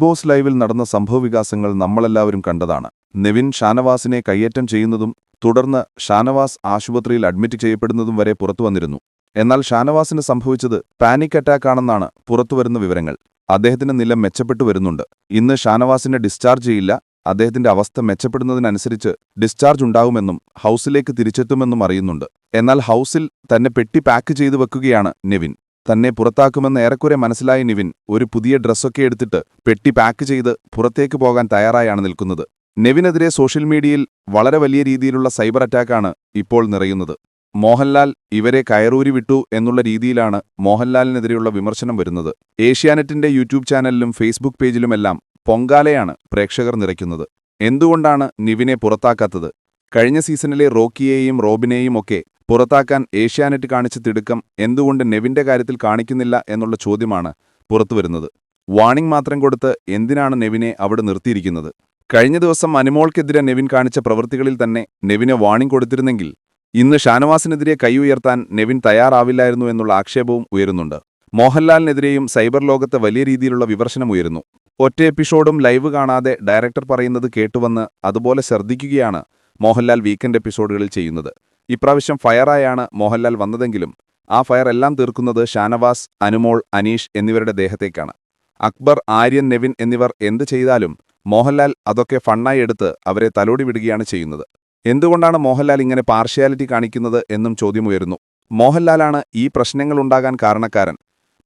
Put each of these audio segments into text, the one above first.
Boss ലൈവിൽ നടന്ന സംഭവവികാസങ്ങൾ നമ്മളെല്ലാവരും കണ്ടതാണ്. നിവിൻ ഷാനവാസിനെ കയ്യേറ്റം ചെയ്യുന്നതും തുടർന്ന് ഷാനവാസ് ആശുപത്രിയിൽ അഡ്മിറ്റ് ചെയ്യപ്പെടുന്നതും വരെ പുറത്തുവന്നിരുന്നു എന്നാൽ ഷാനവാസിന് സംഭവിച്ചത് പാനിക് അറ്റാക്കാണെന്നാണ് പുറത്തുവരുന്ന വിവരങ്ങൾ. അദ്ദേഹത്തിന്റെ നില മെച്ചപ്പെട്ടു വരുന്നുണ്ട്. ഇന്ന് ഷാനവാസിനെ ഡിസ്ചാർജ് ചെയ്യില്ല. അദ്ദേഹത്തിന്റെ അവസ്ഥ മെച്ചപ്പെടുന്നതിനനുസരിച്ച് ഡിസ്ചാർജ് ഉണ്ടാവുമെന്നും ഹൗസിലേക്ക് തിരിച്ചെത്തുമെന്നും അറിയുന്നുണ്ട്. എന്നാൽ ഹൗസിൽ തന്നെ പെട്ടി പാക്ക് ചെയ്തു വെക്കുകയാണ് നെവിൻ. തന്നെ പുറത്താക്കുമെന്ന് ഏറെക്കുറെ മനസ്സിലായ നിവിൻ. ഒരു പുതിയ ഡ്രസ്സൊക്കെ എടുത്തിട്ട് പെട്ടി പാക്ക് ചെയ്ത് പുറത്തേക്ക് പോകാൻ തയ്യാറായാണ് നിൽക്കുന്നത്. നെവിനെതിരെ സോഷ്യൽ മീഡിയയിൽ വളരെ വലിയ രീതിയിലുള്ള സൈബർ അറ്റാക്കാണ് ഇപ്പോൾ നിറയുന്നത്. മോഹൻലാൽ ഇവരെ കയറൂരി വിട്ടു എന്നുള്ള രീതിയിലാണ് മോഹൻലാലിനെതിരെയുള്ള വിമർശനം വരുന്നത്. ഏഷ്യാനെറ്റിന്റെ യൂട്യൂബ് ചാനലിലും ഫേസ്ബുക്ക് പേജിലുമെല്ലാം പൊങ്കാലയാണ് പ്രേക്ഷകർ നിറയ്ക്കുന്നത്. എന്തുകൊണ്ടാണ് നിവിനെ പുറത്താക്കാത്തത്? കഴിഞ്ഞ സീസണിലെ റോക്കിയെയും റോബിനെയും ഒക്കെ പുറത്താക്കാൻ ഏഷ്യാനെറ്റ് കാണിച്ച തിടുക്കം എന്തുകൊണ്ട് നെവിന്റെ കാര്യത്തിൽ കാണിക്കുന്നില്ല എന്നുള്ള ചോദ്യമാണ് പുറത്തുവരുന്നത്. വാണിംഗ് മാത്രം കൊടുത്ത് എന്തിനാണ് നെവിനെ അവിടെ നിർത്തിയിരിക്കുന്നത്? കഴിഞ്ഞ ദിവസം അനുമോൾക്കെതിരെ നെവിൻ കാണിച്ച പ്രവൃത്തികളിൽ തന്നെ നെവിനെ വാണിംഗ് കൊടുത്തിരുന്നെങ്കിൽ ഇന്ന് ഷാനവാസിനെതിരെ കൈ ഉയർത്താൻ നെവിൻ തയ്യാറാവില്ലായിരുന്നു എന്നുള്ള ആക്ഷേപവും ഉയരുന്നുണ്ട്. മോഹൻലാലിനെതിരെയും സൈബർ ലോകത്ത് വലിയ രീതിയിലുള്ള വിമർശനം ഉയരുന്നു. ഒറ്റ എപ്പിസോഡും ലൈവ് കാണാതെ ഡയറക്ടർ പറയുന്നത് കേട്ടുവന്ന് അതുപോലെ ശ്രദ്ധിക്കുകയാണ് മോഹൻലാൽ വീക്കെൻഡ് എപ്പിസോഡുകളിൽ ചെയ്യുന്നത്. ഇപ്രാവശ്യം ഫയറായാണ് മോഹൻലാൽ വന്നതെങ്കിലും ആ ഫയർ എല്ലാം തീർക്കുന്നത് ഷാനവാസ് അനുമോൾ അനീഷ് എന്നിവരുടെ ദേഹത്തേക്കാണ്. അക്ബർ ആര്യൻ നെവിൻ എന്നിവർ എന്ത് ചെയ്താലും മോഹൻലാൽ അതൊക്കെ ഫണ്ണായി എടുത്ത് അവരെ തലോടി വിടുകയാണ് ചെയ്യുന്നത്. എന്തുകൊണ്ടാണ് മോഹൻലാൽ ഇങ്ങനെ പാർഷ്യാലിറ്റി കാണിക്കുന്നത് എന്നും ചോദ്യമുയരുന്നു. മോഹൻലാലാണ് ഈ പ്രശ്നങ്ങളുണ്ടാകാൻ കാരണക്കാരൻ.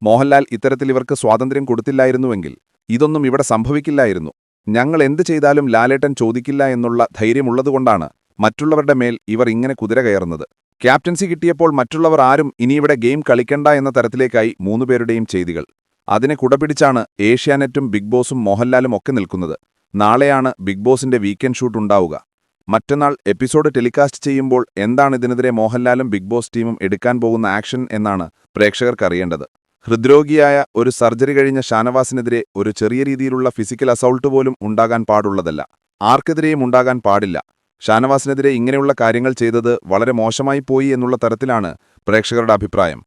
മോഹൻലാൽ ഇത്തരത്തിൽ ഇവർക്ക് സ്വാതന്ത്ര്യം കൊടുത്തില്ലായിരുന്നുവെങ്കിൽ ഇതൊന്നും ഇവിടെ സംഭവിക്കില്ലായിരുന്നു. ഞങ്ങൾ എന്ത് ചെയ്താലും ലാലേട്ടൻ ചോദിക്കില്ല എന്നുള്ള ധൈര്യമുള്ളതുകൊണ്ടാണ് മറ്റുള്ളവരുടെ മേൽ ഇവർ ഇങ്ങനെ കുതിര കയറുന്നത്. ക്യാപ്റ്റൻസി കിട്ടിയപ്പോൾ മറ്റുള്ളവർ ആരും ഇനിയിവിടെ ഗെയിം കളിക്കണ്ട എന്ന തരത്തിലേക്കായി മൂന്നുപേരുടെയും ചെയ്തികൾ. അതിനെ കുടപിടിച്ചാണ് ഏഷ്യാനെറ്റും ബിഗ് ബോസും മോഹൻലാലും ഒക്കെ നിൽക്കുന്നത്. നാളെയാണ് ബിഗ് ബോസിന്റെ വീക്കെൻഡ് ഷൂട്ട് ഉണ്ടാവുക. മറ്റന്നാൾ എപ്പിസോഡ് ടെലികാസ്റ്റ് ചെയ്യുമ്പോൾ എന്താണ് ഇതിനെതിരെ മോഹൻലാലും ബിഗ് ബോസ് ടീമും എടുക്കാൻ പോകുന്ന ആക്ഷൻ എന്നാണ് പ്രേക്ഷകർക്ക് അറിയേണ്ടത്. ഹൃദ്രോഗിയായ ഒരു സർജറി കഴിഞ്ഞ ഷാനവാസിനെതിരെ ഒരു ചെറിയ രീതിയിലുള്ള ഫിസിക്കൽ അസൗൾട്ട് പോലും ഉണ്ടാകാൻ പാടുള്ളതല്ല. ആർക്കെതിരെയും ഉണ്ടാകാൻ പാടില്ല. ഷാനവാസിനെതിരെ ഇങ്ങനെയുള്ള കാര്യങ്ങൾ ചെയ്തത് വളരെ മോശമായി പോയി എന്നുള്ള തരത്തിലാണ് പ്രേക്ഷകരുടെ അഭിപ്രായം.